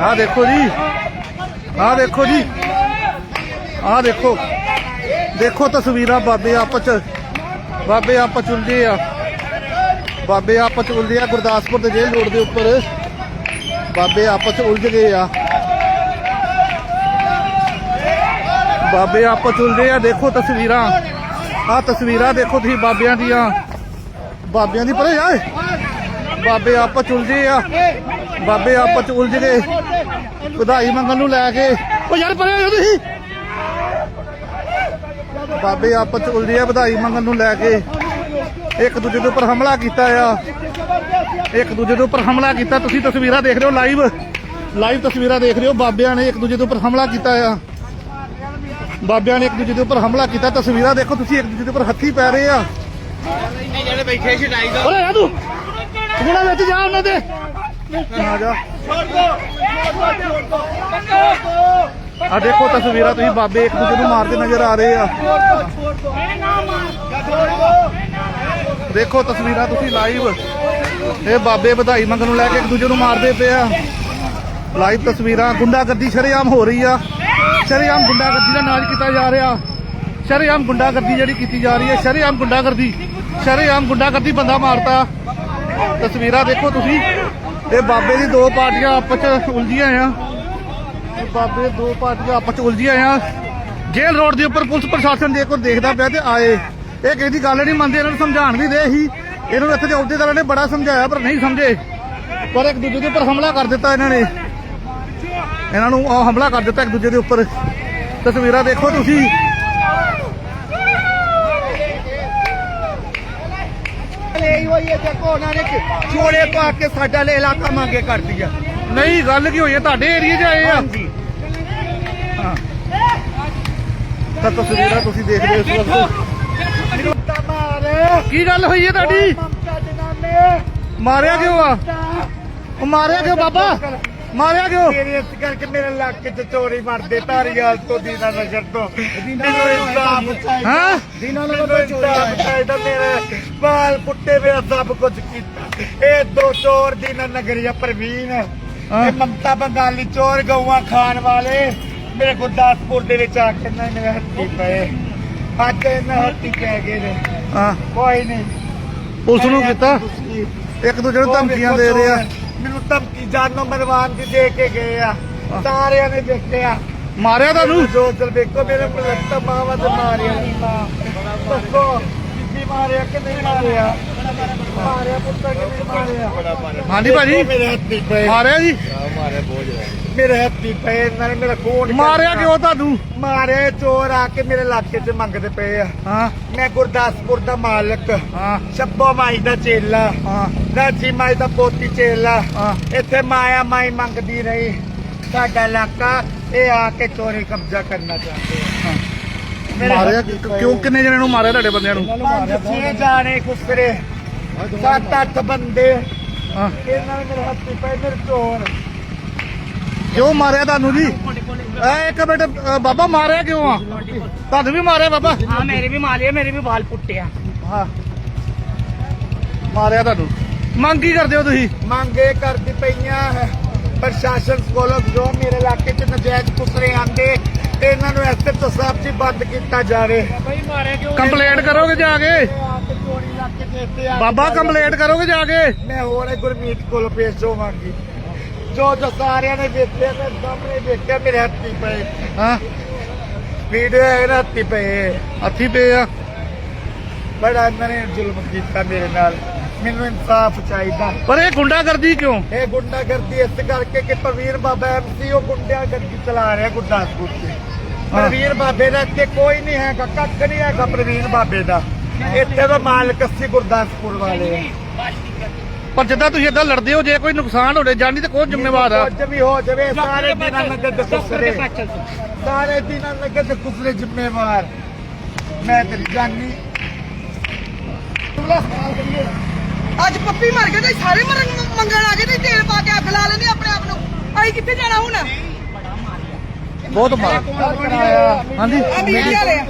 ਆਹ ਦੇਖੋ ਜੀ। ਆਹ ਦੇਖੋ ਜੀ। ਆਹ ਦੇਖੋ। ਦੇਖੋ ਤਸਵੀਰਾਂ ਬਾਬੇ ਆਪਸ ਚ। ਬਾਬੇ ਆਪਸ ਚ ਉਲਝੇ ਆ। ਬਾਬੇ ਆਪਸ ਚ ਉਲਝੇ ਆ ਗੁਰਦਾਸਪੁਰ ਦੇ ਜੇਲ੍ਹ ਰੋਡ ਦੇ ਉੱਪਰ। ਬਾਬੇ ਆਪਸ ਚ ਉਲਝ ਗਏ ਆ। ਬਾਬੇ ਆਪਸ ਚ ਉਲਝੇ ਆ। ਦੇਖੋ ਤਸਵੀਰਾਂ। ਆਹ ਤਸਵੀਰਾਂ ਦੇਖੋ ਤੁਸੀਂ ਬਾਬਿਆਂ ਦੀਆਂ। ਬਾਬਿਆਂ ਦੀ ਪਰੇ ਆਏ ਬਾਬੇ ਆਪਸ ਚ ਉਲਝੇ ਆ। ਬਾਬੇ ਆਪਸ ਚ ਉਲਝ ਗਏ ਵਧਾਈ ਮੰਗਣ ਨੂੰ ਲੈ ਕੇ। ਉਹ ਯਾਰ ਪਰੇ ਹੋ ਤੁਸੀਂ। ਬਾਬੇ ਆਪਸ ਚ ਉਲਝੇ ਆ ਵਧਾਈ ਮੰਗਣ ਨੂੰ ਲੈ ਕੇ। ਇੱਕ ਦੂਜੇ ਦੇ ਉੱਪਰ ਹਮਲਾ ਕੀਤਾ ਆ। ਇੱਕ ਦੂਜੇ ਦੇ ਉੱਪਰ ਹਮਲਾ ਕੀਤਾ। ਤੁਸੀਂ ਤਸਵੀਰਾਂ ਦੇਖ ਰਹੇ ਹੋ ਲਾਈਵ। ਲਾਈਵ ਤਸਵੀਰਾਂ ਦੇਖ ਰਹੇ ਹੋ। ਬਾਬਿਆਂ ਨੇ ਇੱਕ ਦੂਜੇ ਦੇ ਉੱਪਰ ਹਮਲਾ ਕੀਤਾ ਆ। ਬਾਬਿਆਂ ਨੇ ਇੱਕ ਦੂਜੇ ਦੇ ਉੱਪਰ ਹਮਲਾ ਕੀਤਾ। ਤਸਵੀਰਾਂ ਦੇਖੋ ਤੁਸੀਂ ਇੱਕ ਦੂਜੇ ਦੇ ਉੱਪਰ ਹੱਥੀ ਪੈ ਰਹੇ ਆ। ਜਿਹੜੇ ਬੈਠੇ ਛਡਾਈ ਦੋ ਓਏ ਆ ਤੂੰ ਜਿਹੜਾ ਵਿੱਚ ਜਾ ਉਹਨਾਂ ਦੇ। ਆ ਜਾ ਆ ਦੇਖੋ ਤਸਵੀਰਾਂ ਤੁਸੀਂ, ਬਾਬੇ ਇੱਕ ਦੂਜੇ ਨੂੰ ਮਾਰਦੇ ਨਜ਼ਰ ਆ ਰਹੇ ਆ। ਦੇਖੋ ਤਸਵੀਰਾਂ ਤੁਸੀਂ ਲਾਈਵ ਇਹ ਬਾਬੇ ਵਧਾਈ ਮੰਗਣ ਨੂੰ ਲੈ ਕੇ ਇੱਕ ਦੂਜੇ ਨੂੰ ਮਾਰਦੇ ਪਏ ਆ। ਲਾਈਵ ਤਸਵੀਰਾਂ, ਗੁੰਡਾਗਰਦੀ ਸ਼ਰੇਆਮ ਹੋ ਰਹੀ ਆ। ਸ਼ਰੇਆਮ ਗੁੰਡਾਗਰਦੀ ਦਾ ਨਾਚ ਕੀਤਾ ਜਾ ਰਿਹਾ। ਸ਼ਰੇਆਮ ਗੁੰਡਾਗਰਦੀ ਜਿਹੜੀ ਕੀਤੀ ਜਾ ਰਹੀ ਹੈ, ਸ਼ਰੇਆਮ ਗੁੰਡਾਗਰਦੀ ਸ਼ਰੇਆਮ ਗੁੰਡਾਗਰਦੀ ਬੰਦਾ ਮਾਰਤਾ। ਤਸਵੀਰਾਂ ਦੇਖੋ ਤੁਸੀਂ। ਇਹ ਬਾਬੇ ਦੀ ਦੋ ਪਾਰਟੀਆਂ ਆਪਸ ਚ ਉਲਝੀਆਂ ਆ ਇਹ ਬਾਬੇ ਦੋ ਪਾਰਟੀਆਂ ਆਪਸ ਚ ਉਲਝੀਆਂ ਆ ਜੇਲ੍ਹ ਰੋਡ ਦੇ ਉੱਪਰ ਪੁਲਿਸ ਪ੍ਰਸ਼ਾਸਨ ਦੇ ਕੋਲ ਦੇਖਦਾ ਪਿਆ ਤੇ ਆਏ। ਇਹ ਕਿਸੇ ਦੀ ਗੱਲ ਨਹੀਂ ਮੰਨਦੇ, ਇਹਨਾਂ ਨੂੰ ਸਮਝਾਉਣ ਵੀ ਦੇ ਸੀ ਇਹਨਾਂ ਨੂੰ ਇੱਥੇ ਦੇ ਅਹੁਦੇਦਾਰਾਂ ਨੇ ਬੜਾ ਸਮਝਾਇਆ, ਪਰ ਨਹੀਂ ਸਮਝੇ। ਪਰ ਇੱਕ ਦੂਜੇ ਦੇ ਉੱਪਰ ਹਮਲਾ ਕਰ ਦਿੱਤਾ ਇਹਨਾਂ ਨੇ। ਇਹਨਾਂ ਨੂੰ ਹਮਲਾ ਕਰ ਦਿੱਤਾ ਇੱਕ ਦੂਜੇ ਦੇ ਉੱਪਰ। ਤਸਵੀਰਾਂ ਦੇਖੋ ਤੁਸੀਂ। ਲਈ ਹੋਈ ਹੈ ਦੇਖੋ ਉਹਨਾਂ ਨੇ ਚੋੜੇ ਪਾ ਕੇ ਸਾਡਾ ਲੈ ਇਲਾਕਾ ਮੰਗੇ ਕਰਦੀ ਆ। ਨਹੀਂ ਗੱਲ ਕੀ ਹੋਈ ਹੈ? ਤੁਹਾਡੇ ਏਰੀਏ 'ਚ ਆਏ ਆ? ਹਾਂਜੀ। ਤਾਂ ਤਸਵੀਰਾਂ ਤੁਸੀਂ ਦੇਖ ਰਹੇ ਹੋ ਇਸ ਵਕਤ। ਮਾਰੇ। ਕੀ ਗੱਲ ਹੋਈ ਹੈ ਤੁਹਾਡੀ? ਮਾਰਿਆ ਕਿਉਂ ਆ? ਉਹ ਮਾਰਿਆ ਕਿਉਂ ਬਾਬਾ? ਮਾਰਿਆ ਕਿਉਂ? ਮੇਰੇ ਇਸ ਕਰਕੇ ਮੇਰੇ ਇਲਾਕੇ ਚ ਚੋਰੀ ਮਰਦੇ ਧਾਰੀਵਾਲ ਤੋਂ ਦੀਨਾ ਨਗਰ ਤੋਂ। ਮੈਨੂੰ ਇਨਸਾਫ ਚਾਹੀਦਾ ਹਾਂ? ਦੀਨਾ ਨਗਰ ਤੋਂ ਇਨਸਾਫ ਚਾਹੀਦਾ ਮੇਰੇ ਬਾਲ ਪੁੱਟੇ ਮੇਰਾ ਸਭ ਕੁਝ ਕੀਤਾ। ਇਹ ਦੋ ਚੋਰ ਦੀਨਾ ਨਗਰੀਆ ਪ੍ਰਵੀਨ। ਇਹ ਮਮਤਾ ਬੰਗਾਲੀ ਚੋਰ ਗਊਆਂ ਖਾਣ ਵਾਲੇ। ਮੇਰੇ ਗੁਰਦਾਸਪੁਰ ਦੇ ਵਿੱਚ ਆ ਕੇ ਨਾ ਮੇਰੇ ਹੱਥੀ ਪਏ। ਅੱਜ ਇਹਨਾਂ ਹੱਥੀ ਪੈ ਗਏ ਨੇ। ਹਾਂ। ਕੋਈ ਨਹੀਂ। ਪੁਲਿਸ ਨੂੰ ਕੀਤਾ? ਇੱਕ ਦੂਜੇ ਨੂੰ ਧਮਕੀਆਂ ਦੇ ਰਹੇ ਆ। ਮੈਨੂੰ ਧਮਕੀ ਜਾਨੋਂ ਮਰਵਾਨ ਦੀ ਦੇ ਕੇ ਗਏ ਆ। ਸਾਰਿਆਂ ਨੇ ਦੇਖਿਆ। ਮਾਰਿਆ ਤੁਹਾਨੂੰ? ਜੋ ਚਲ ਵੇਖੋ ਮੇਰੇ ਮਲਕਤਾ ਮਾਵਾ ਤੇ ਮਾਰਿਆ। ਨੀ ਮਾਂ ਦੱਸੋ। ਮਾਰਿਆ ਕਿ ਨਹੀਂ ਮਾਰਿਆ? ਮਾਰਿਆ ਪੁੱਤਰ ਕਿ ਨਹੀਂ ਮਾਰਿਆ। ਹਾਂਜੀ ਭਾਜੀ। ਮੇਰੇ ਹੱਥੀ ਪਏ ਮਾਰਿਆ ਜੀ? ਮੇਰੇ ਹੱਥੀ ਪਏ ਇਹਨਾਂ ਨੇ ਮੇਰਾ ਖੂਨ ਮਾਰਿਆ ਕਿਉਂ ਤੁਹਾਨੂੰ? ਮਾਰੇ ਚੋਰ ਆ ਕੇ ਮੇਰੇ ਇਲਾਕੇ 'ਚ ਮੰਗਦੇ ਪਏ ਆ। ਹਾਂ। ਮੈਂ ਗੁਰਦਾਸਪੁਰ ਦਾ ਮਾਲਕ। ਹਾਂ। ਸ਼ੱਬੋ ਮਾਈ ਦਾ ਚੇਲਾ। ਹਾਂ। ਰਾਜੀ ਮਾਈ ਦਾ ਪੋਤੀ ਚੇਲਾ। ਹਾਂ। ਇੱਥੇ ਮਾਇਆ ਮਾਈ ਮੰਗਦੀ ਰਹੀ। ਸਾਡਾ ਇਲਾਕਾ ਇਹ ਆ ਕੇ ਚੋਰੀ ਕਬਜ਼ਾ ਕਰਨਾ ਚਾਹੁੰਦੇ ਆ। ਮਾਰਿਆ ਹੱਥੀਂ ਪਏ। ਕਿਉਂ ਕਿੰਨੇ ਜਣਿਆਂ ਨੂੰ ਮਾਰਿਆ ਤੁਹਾਡੇ ਬੰਦਿਆਂ ਨੂੰ ਪੰਜ ਛੇ ਜਾਣੇ ਕੁਸਰੇ ਸੱਤ ਅੱਠ ਬੰਦੇ ਹਾਂ ਇਹਨਾਂ ਨੇ ਮੇਰੇ ਹੱਥੀ ਪਏ ਮੇਰੇ ਚੋਰ ਕਿਉਂ ਮਾਰਿਆ ਤੁਹਾਨੂੰ ਜੀ ਐ ਇੱਕ ਮਿੰਟ ਅ, ਬਾਬਾ ਮਾਰਿਆ ਕਿਉਂ ਆ ਤੁਹਾਨੂੰ ਵੀ ਮਾਰਿਆ ਬਾਬਾ हाँ मेरे भी मालिए मेरे भी बाल पुट्टे हैं ਹਾਂ ਮਾਰਿਆ ਤੁਹਾਨੂੰ ਮੰਗ ਕੀ ਕਰਦੇ ਹੋ ਤੁਸੀਂ ਮੰਗੇ ਕਰਦੀ ਪਈਆਂ ਹੈ ਪ੍ਰਸ਼ਾਸਨ ਕੋਲੋਂ ਜੋ ਮੇਰੇ ਇਲਾਕੇ 'ਚ ਨਜਾਇਜ਼ ਕੁਸਰੇ ਆਂਦੇ ਇਹਨਾਂ ਨੂੰ ਐਸਐਚਓ ਸਾਹਿਬ ਜੀ ਬੰਦ ਕੀਤਾ ਜਾਵੇ। ਕੰਪਲੇਂਟ ਕਰੋਗੇ ਜਾ ਕੇ? ਚੋਰੀ ਆ। ਬਾਬਾ ਕੰਪਲੇਂਟ ਕਰੋਗੇ ਜਾ ਕੇ? ਮੈਂ ਹੋਰ ਇਹ ਗੁਰਮੀਤ ਕੋਲ ਪੇਸ਼ ਹੋਵਾਂਗੀ। ਜੋ ਜੋ ਸਾਰਿਆਂ ਨੇ ਵੇਖਿਆ ਮੈਂ ਸਾਹਮਣੇ ਵੇਖਿਆ ਮੇਰੇ ਹੱਥੀ ਪਏ। ਹਾਂ। ਵੀਡੀਓ ਹੈ ਨਾ ਹੱਥੀ ਪਏ। ਹੱਥੀ ਪਏ ਆ। ਬੜਾ ਇਹਨਾਂ ਨੇ ਜ਼ੁਲਮ ਕੀਤਾ ਮੇਰੇ ਨਾਲ। ਮੈਨੂੰ ਇਨਸਾਫ ਚਾਹੀਦਾ। ਪਰ ਇਹ ਗੁੰਡਾਗਰਦੀ ਕਿਉਂ? ਇਹ ਗੁੰਡਾਗਰਦੀ ਇਸ ਕਰਕੇ ਕਿ ਪ੍ਰਵੀਰ ਬਾਬਾ ਐਮਸੀ ਉਹ ਗੁੰਡਾਗਰਦੀ ਚਲਾ ਰਿਹਾ ਗੁਰਦਾਸਪੁਰ 'ਚ। ਪ੍ਰਵੀਰ ਬਾਬੇ ਦਾ ਇੱਥੇ ਕੋਈ ਨਹੀਂ ਹੈਗਾ ਕੱਖ ਨਹੀਂ ਹੈਗਾ ਪ੍ਰਵੀਰ ਬਾਬੇ ਦਾ। ਇੱਥੇ ਦਾ ਮਾਲਕ ਅਸੀਂ ਗੁਰਦਾਸਪੁਰ ਵਾਲੇ। ਆ ਪਰ ਜਿੱਦਾਂ ਤੁਸੀਂ ਏਦਾਂ ਲੜਦੇ ਹੋ ਜੇ ਕੋਈ ਨੁਕਸਾਨ ਹੋਵੇ ਜਾਨੀ ਤੇ ਕੌਣ ਜ਼ਿੰਮੇਵਾਰ ਆ। ਕੁਝ ਵੀ ਹੋ ਜਾਵੇ ਸਾਰੇ ਦਿਨਾਂ ਦੇ ਕੁਸਰੇ ਸਾਰੇ ਦਿਨਾਂ ਨਗਰ ਦੇ ਕੁਸਰੇ ਜ਼ਿੰਮੇਵਾਰ। ਮੈਂ ਤੇਰੀ ਜਾਨੀ। ਅੱਜ ਪੱਪੀ ਮਰ ਗਿਆ ਤੇ ਸਾਰੇ ਮਰਨ ਮੰਗਣ ਆ ਗਏ ਤੇ ਤੇਲ ਪਾ ਕੇ ਅੱਗ ਲਾ ਲੈਂਦੇ ਆਪਣੇ ਆਪ ਨੂੰ। ਅਸੀਂ ਕਿੱਥੇ ਜਾਣਾ ਹੁਣ? ਬਹੁਤ ਮਾਰ। ਹਾਂਜੀ ਆ ਮੀਡੀਆ ਵਾਲੇ ਆ।